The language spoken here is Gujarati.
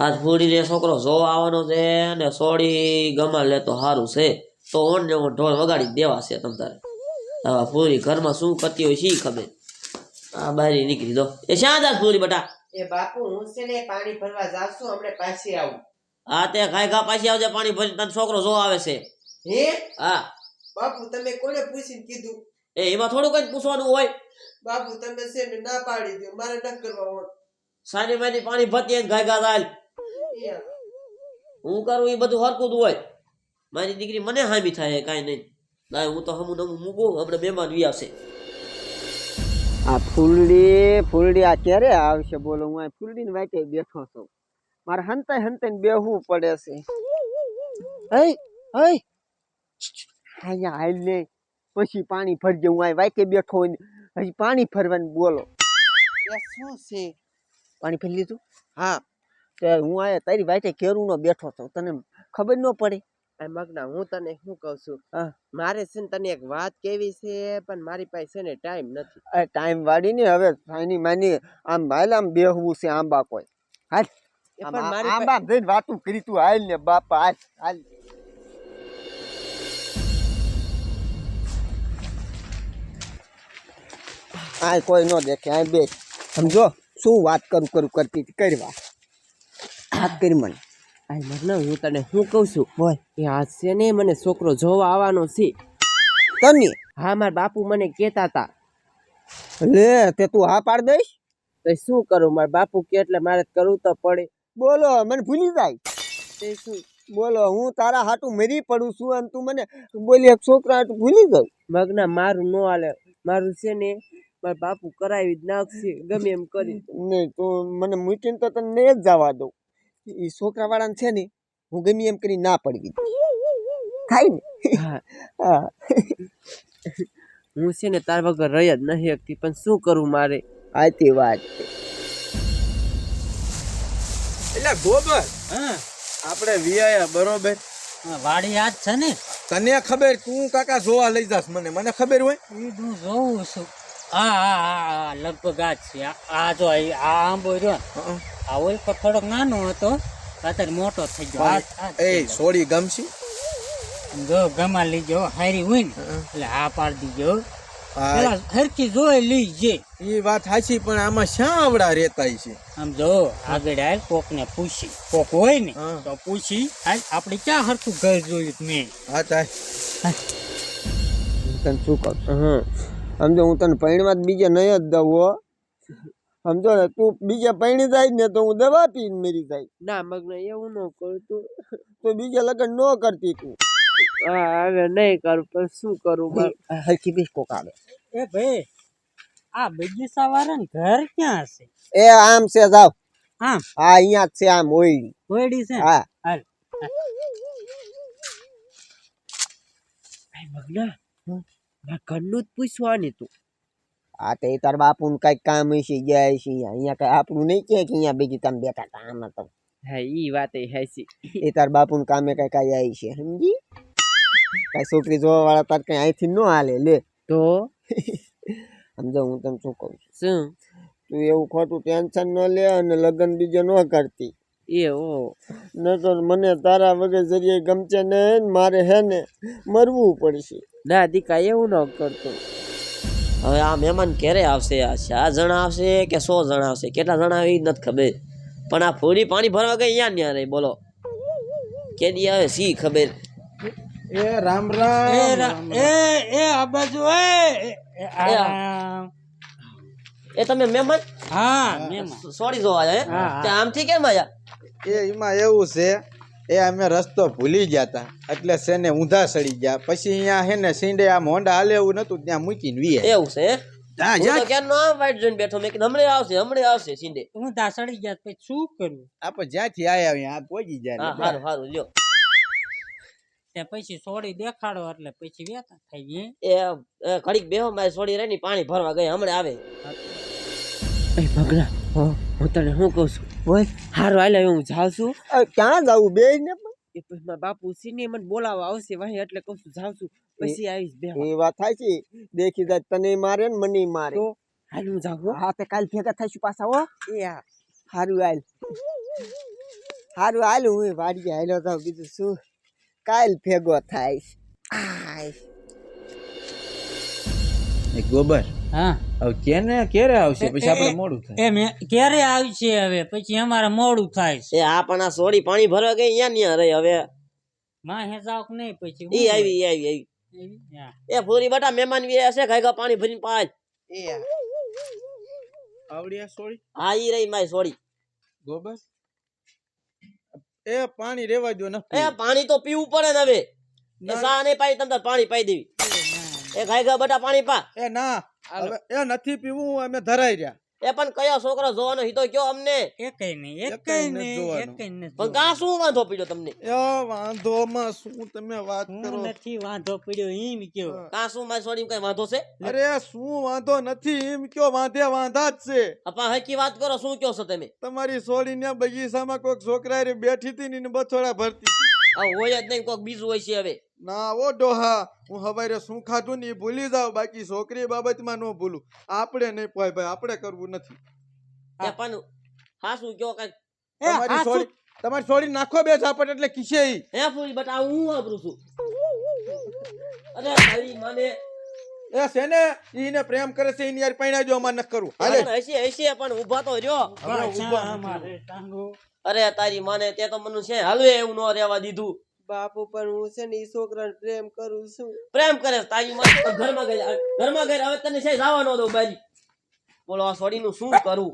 આજ ને છોકરો જોવા આવવાનો છે ને સોડી ગમા લે તો સારું છે. તો ઓન ને ઓન ઢોલ વગાડી દેવા છે તમ તારે. હવે પૂરી ઘરમાં શું કરતી હોય શી ખબર? આ બારી નીકળી દો. એ શ્યાં જાત પૂરી બટા? એ બાપુ હું છે ને પાણી ભરવા જાઉં આપણે પાછી આવું. આ તે ખાઈ ખા પાછી આવજે પાણી ભરી તને છોકરો જોવા આવે છે. હે? હા. બાપુ તમે કોને પૂછીને કીધું? એ એમાં થોડું કઈ પૂછવાનું હોય. બાપુ તમે છે ને ના પાડી દો મારે ન કરવા હોય. સાની માની પાણી ભરતી ગાય ગા હું કરું એ બધું હરકું હોય. મારી દીકરી મને હામી થાય કાંઈ નહીં. ના હું તો હમું નમું મૂકું હમણાં મહેમાન વી આવશે આ ફૂલડી ફૂલડી આ ક્યારે આવશે બોલો? હું આ ફૂલડીની વાંચે બેઠો છું. મારે હંતાઈ હંતાઈને બેહવું પડે છે. હઈ હઈ. અહીંયા હાલ ને. પછી પાણી ભરજે હું આ વાટે બેઠો હોય ને. હજી પાણી ભરવાનું બોલો. શું છે? પાણી ભરી લીધું? હા. તે હું આ તારી વાટે કેરું નો બેઠો છું તને ખબર ન પડે? મગના હું તને શું કહું છું? મારે છે ને તને એક વાત કેવી છે પણ મારી પાસે છે ને ટાઈમ નથી. ટાઈમ વાળી ને હવે સાની માની આમ હાલ આમ બેહવું છે આંબા કોઈ. હાલ. આંબા જઈને વાતું કરી તું હાલ ને બાપા હાલ હાલ. આ કોઈ ન દેખે આ બે સમજો? શું વાત કરું કરું કરતી કરી વાત હાથ કરી મને. આ મતલબ હું તને શું કહું છું? બોલ. એ આ છે ને મને છોકરો જોવા આવવાનો છે. તને હા મારા બાપુ મને કહેતા હતા. લે તે તું હા પાડ દઈશ? તો શું કરું? મારા બાપુ કે એટલે મારે કરવું તો પડે. બોલો મને ભૂલી જાય. તે શું? બોલો હું તારા હાટું મરી પડું છું અને તું મને બોલી એક છોકરા હાટું ભૂલી ગયો મગના મારું ન હાલે. મારું છે ને મારા બાપુ કરાવી જ નાખશે ગમે એમ કરી. નહીં તો મને મૂકીને તો તને જ જવા દઉં. એ છોકરા વાળાને છે ને હું ગમે એમ કરી ના પડવી થાય ને? હા. હા. હું છે ને તાર વગર રહી જ નહીં શકતી પણ શું કરું મારે? આતી વાત એટલે ગોબર આપણે વિયા બરોબર? વાડી યાદ છે ને? તને ખબર તું કાકા જોવા લઈ જાસ મને. મને ખબર હોય? એ હું જોઉં છું. હા હા હા લગભગ આ છે. આ- આ જો આ આંબો રહ્યો ને, હં. આ હોય તો થોડોક નાનો હતો અત્યારે મોટો થઈ ગયો. જ એ સોડી ગમશી? જો ગમા લીજો હારી હોય ને એટલે આ પાડી દીજો. હરકી જોઈ લીજે એ વાત સાચી પણ આમાં શા આવડા રહેતા છે? આમ જો આગળ આય કોક ને પૂછી. કોક હોય ને હા. તો પૂછી હાલ આપણે ક્યાં હરખું ઘર જોયું મેં? હા તાય તને શું કહું સમજો હું તને પૈણમાં જ બીજે નહીં જ દઉં હો. સમજો ને તું બીજે પૈણી જાય ને તો હું દવા પીને મરી જાય. ના મગના એવું ન કરું તું. તો બીજે લગ્ન ન કરતી તું. હા હવે નહીં કરું પણ શું કરું હરખી બીસ કોક આવે એ ભાઈ આ બગીચા વાળા ઘર ક્યાં છે એ આમ છે જાવ. આમ? હા અહીંયા જ છે આમ ઓયડી ઓયડી છે? હા. હાલ. મગના ઘરનું જ પૂછવાની તું આ તો એ તાર બાપુને કંઈક કામ હશે ગયા હશે અહીંયા કઈ આપણું નહીં કે કે અહીંયા બીજી તમે બેઠા હતા આમાં તો હા ઈ વાત એ હાચી એ તાર બાપુને કામે કઈ કઈ આવી છે સમજી કઈ છોકરી જોવા વાળા તાર કઈ અહીંથી ન હાલે લે તો સમજો હું તને શું કહું છું શું તું એવું ખોટું ટેન્શન ન લે અને લગ્ન બીજો ન કરતી એ ઓ ન તો મને તારા વગર જરીએ ગમશે ને મારે હે ને મરવું પડશે ના દીકા એવું ન કરતો. હવે આ મહેમાન ક્યારે આવશે? આ ચાર જણા આવશે કે સો જણા આવશે? કેટલા જણા આવે એ નથી ખબર. પણ આ ફોડી પાણી ભરવા ગઈ અહીંયા ન્યા રહી બોલો. કેદી આવે સી ખબર? એ રામ એ રામ એ એ આ બાજુ એ એ, એ, આ- એ તમે મહેમાન? હા સોરી જો આયા. આમથી કેમ આયા એ એમાં એવું છે એ અમે રસ્તો ભૂલી ગયા તા એટલે સેને ઊંધા સડી ગયા. પછી અહીંયા હે ને સીંડે આમ હોંડા હાલે એવું નતું ત્યાં મૂકીને વીએ. એવું છે? હે? જા હું જા તો ક્યારનો આમ વાઈટ જોઈને બેઠો મેં હમણાં આવશે હમણાં આવશે સિંધે હું દાસડી ગયા પછી શું કર્યું આપણે જ્યાંથી આયા આ પહોંચી હા જાય સારું સારું લ્યો. તે પછી સોડી દેખાડો એટલે પછી વેતા થઈ ગઈ એ એ ઘડીક બેહો મારી છોડી રહી પાણી ભરવા ગયા હમણાં આવે. હું તને શું કહું છું? બોલ હારું હાલે હું જાઉં છું. ક્યાં જાવું બે ને એ પછી મારા બાપુ સિને મને બોલાવવા આવશે વાહી એટલે કહું છું જાઉં છું. પછી આવીશ બે એ વાત થાય છે. દેખી જાય તને મારે ને મને મારે. તો હાલ હું જાઉં હા. તે કાલ ભેગા થઈશું પાછા હો. એ હા. સારું હાલ. હારું હાલું હું વાડી હાલ્યો તો બીજું શું? કાલ ભેગો થાય ગોબર. હા. હવે કેને ક્યારે આવશે? પછી આપણે મોડું થાય. એ મેં ક્યારે આવશે હવે? પછી અમારે મોડું થાય છે. એ આ પણ આ સોડી પાણી ભરવા ગઈ અહીંયા ને રહી હવે. માં હે જાવ કે નહીં પછી ઈ આવી ઈ આવી આવી હા. એ પૂરી બટા મહેમાન વી હશે ગાયગા પાણી ભરીને પાજ એ આવડી આ સોળી હા ઈ રહી માય સોડી. ગોબર? એ પાણી રેવા દો ને એ પાણી તો પીવું પડે ને હવે. એ સા નહીં પાઈ તમને પાણી પાઈ દેવી. એ ગાયગા બટા પાણી પા. એ ના હવે એ નથી પીવું અમે ધરાઈ રહ્યા. એ પણ કયો છોકરો જોવાનો હિતો કયો અમને? એકેય નહીં એકેય નહીં નહીં. એકેય નથી પણ કા શું વાંધો પડ્યો તમને? એ વાંધોમાં શું તમે વાત કરો. હું નથી વાંધો પડ્યો એમ કયો. કા શું માં સોડી કઈ વાંધો છે? અરે શું વાંધો નથી એમ કયો વાંધે વાંધા જ છે. અપા હકી વાત કરો શું કયો છો તમે? તમારી સોડીને બગીચામાં કોઈક છોકરા રે બેઠી હતી ને બથોડા ભરતી આ હોય જ નહીં કોઈક બીજું હોય છે હવે. ના ઓ ડોહા હું હવારે શું ખાધું ને એ ભૂલી જાવ બાકી છોકરી બાબતમાં ન ભૂલું. આપણે નહીં પોય ભાઈ આપણે કરવું નથી. પણ હા શું કયો કઈ તમારી છોડી તમારી નાખો બે ઝાપટ એટલે કિસે ઈ. હે પૂરી બટા હું વાપરું છું? અરે તારી માને એ છે ઈને પ્રેમ કરે છે એની યાર પૈણા જો અમાર ન કરવું. હાલે. પણ હસી હસી પણ ઊભા તો રહ્યો. અરે તારી માને તે તો મને છે હાલવે એવું ન રહેવા દીધું. બાપુ પણ હું છે ને ઈ છોકરાને પ્રેમ કરું છું. પ્રેમ કરે છે. તારી માં તો ઘરમાં ગઈ ઘરમાં ગઈ હવે તને છે જવાનો દો બારી. બોલો, આ સોડીનું શું કરું?